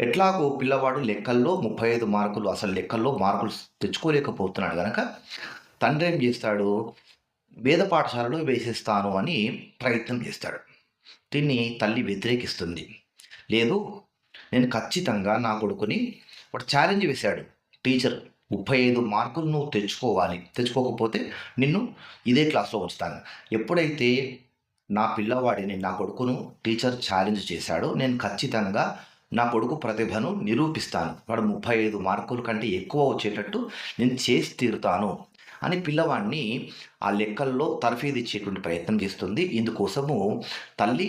ఎట్లాగో పిల్లవాడు లెక్కల్లో ముప్పై ఐదు మార్కులు అసలు లెక్కల్లో మార్కులు తెచ్చుకోలేకపోతున్నాడు కనుక తండ్రి ఏం చేస్తాడు? వేద పాఠశాలలో వేసిస్తాను అని ప్రయత్నం చేస్తాడు. దీన్ని తల్లి వ్యతిరేకిస్తుంది. లేదు నేను ఖచ్చితంగా నా కొడుకుని వాడు ఛాలెంజ్ వేశాడు. టీచర్ ముప్పై ఐదు మార్కులు నువ్వు తెచ్చుకోవాలి. తెచ్చుకోకపోతే నిన్ను ఇదే క్లాస్లో ఉంచుతాను. ఎప్పుడైతే నా పిల్లవాడిని నా కొడుకును టీచర్ ఛాలెంజ్ చేశాడో నేను ఖచ్చితంగా నా కొడుకు ప్రతిభను నిరూపిస్తాను. వాడు ముప్పై ఐదు మార్కుల కంటే ఎక్కువ వచ్చేటట్టు నేను చేసి తీరుతాను అని పిల్లవాడిని ఆ లెక్కల్లో తర్ఫీదు ఇచ్చేటువంటి ప్రయత్నం చేస్తుంది. ఇందుకోసము తల్లి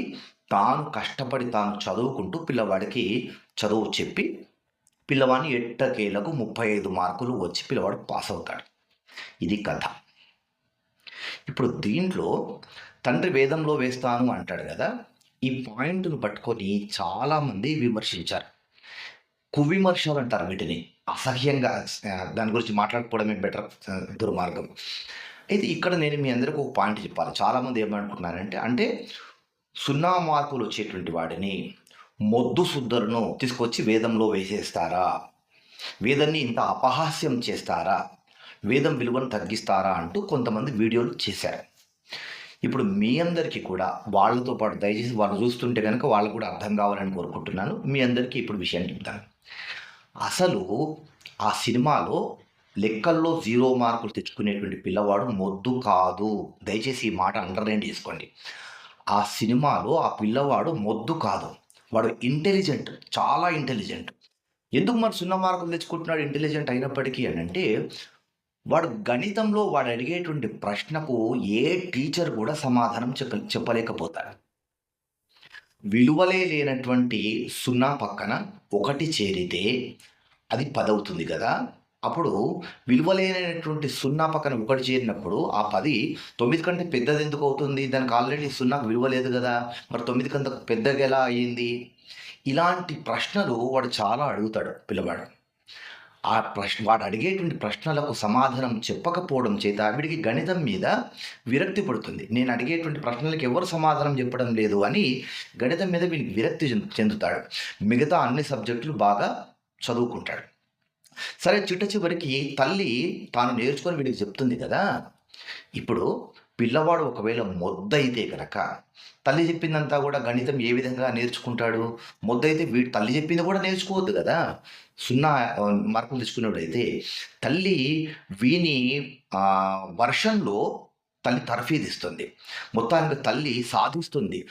తాను కష్టపడి తాను చదువుకుంటూ పిల్లవాడికి చదువు చెప్పి పిల్లవాడిని ఎట్టకేలకు ముప్పై ఐదు మార్కులు వచ్చి పిల్లవాడు పాస్ అవుతాడు. ఇది కథ. ఇప్పుడు దీంట్లో తండ్రి వేదంలో వేస్తాను అంటాడు కదా ఈ పాయింట్ను పట్టుకొని చాలామంది విమర్శించారు. కువిమర్శలు అంటారు వీటిని. అసహ్యంగా దాని గురించి మాట్లాడుకోవడమే బెటర్ దుర్మార్గం. అయితే ఇక్కడ నేను మీ అందరికీ ఒక పాయింట్ చెప్పాలి. చాలామంది ఏమనుకుంటున్నారంటే అంటే సున్నా మార్కులు వచ్చేటువంటి వాడిని మొద్దు శుద్ధులను తీసుకొచ్చి వేదంలో వేసేస్తారా? వేదాన్ని ఇంత అపహాస్యం చేస్తారా? వేదం విలువను తగ్గిస్తారా అంటూ కొంతమంది వీడియోలు చేశారు. ఇప్పుడు మీ అందరికీ కూడా వాళ్ళతో పాటు దయచేసి వాళ్ళు చూస్తుంటే కనుక వాళ్ళకు కూడా అర్థం కావాలని కోరుకుంటున్నాను. మీ అందరికీ ఇప్పుడు విషయాన్ని చెప్తాను. అసలు ఆ సినిమాలో లెక్కల్లో జీరో మార్కులు తెచ్చుకునేటువంటి పిల్లవాడు మొద్దు కాదు. దయచేసి ఈ మాట అండర్లైన్ చేసుకోండి. ఆ సినిమాలో ఆ పిల్లవాడు మొద్దు కాదు. వాడు ఇంటెలిజెంట్ చాలా ఇంటెలిజెంట్ ఎందుకు మరి సున్నా మార్కులు తెచ్చుకుంటున్నాడు ఇంటెలిజెంట్ అయినప్పటికీ అని అంటే వాడు గణితంలో వాడు అడిగేటువంటి ప్రశ్నకు ఏ టీచర్ కూడా సమాధానం చెప్ప చెప్పలేకపోతాడు. విలువలే లేనటువంటి సున్నా పక్కన ఒకటి చేరితే అది పదవుతుంది కదా. అప్పుడు విలువలేనటువంటి సున్నా పక్కన ఒకటి చేరినప్పుడు ఆ పది తొమ్మిది కంటే పెద్దది ఎందుకు అవుతుంది? దానికి ఆల్రెడీ సున్నాకు విలువ లేదు కదా. మరి తొమ్మిది కంటే పెద్దగా ఎలా అయ్యింది ఇలాంటి ప్రశ్నలు వాడు చాలా అడుగుతాడు పిల్లవాడు. ఆ ప్రశ్న వాడు అడిగేటువంటి ప్రశ్నలకు సమాధానం చెప్పకపోవడం చేత వీడికి గణితం మీద విరక్తి పడుతుంది. నేను అడిగేటువంటి ప్రశ్నలకు ఎవరు సమాధానం చెప్పడం లేదు అని గణితం మీద వీడికి విరక్తి చెందు- చెందుతాడు. మిగతా అన్ని సబ్జెక్టులు బాగా చదువుకుంటాడు. సరే చిట్ట చివరికి తల్లి తాను నేర్చుకొని వీడికి చెప్తుంది కదా. ఇప్పుడు పిల్లవాడు ఒకవేళ మొద్దయితే కనుక తల్లి చెప్పిందంతా కూడా గణితం ఏ విధంగా నేర్చుకుంటాడు? మొద్దయితే వీడు తల్లి చెప్పింది కూడా నేర్చుకోవద్దు కదా? సున్నా ఆ, మార్కులు తెచ్చుకునేవాడైతే తల్లి వీని వర్షంలో తల్లి తర్ఫీదిస్తుంది. మొత్తానికి తల్లి సాధిస్తుంది.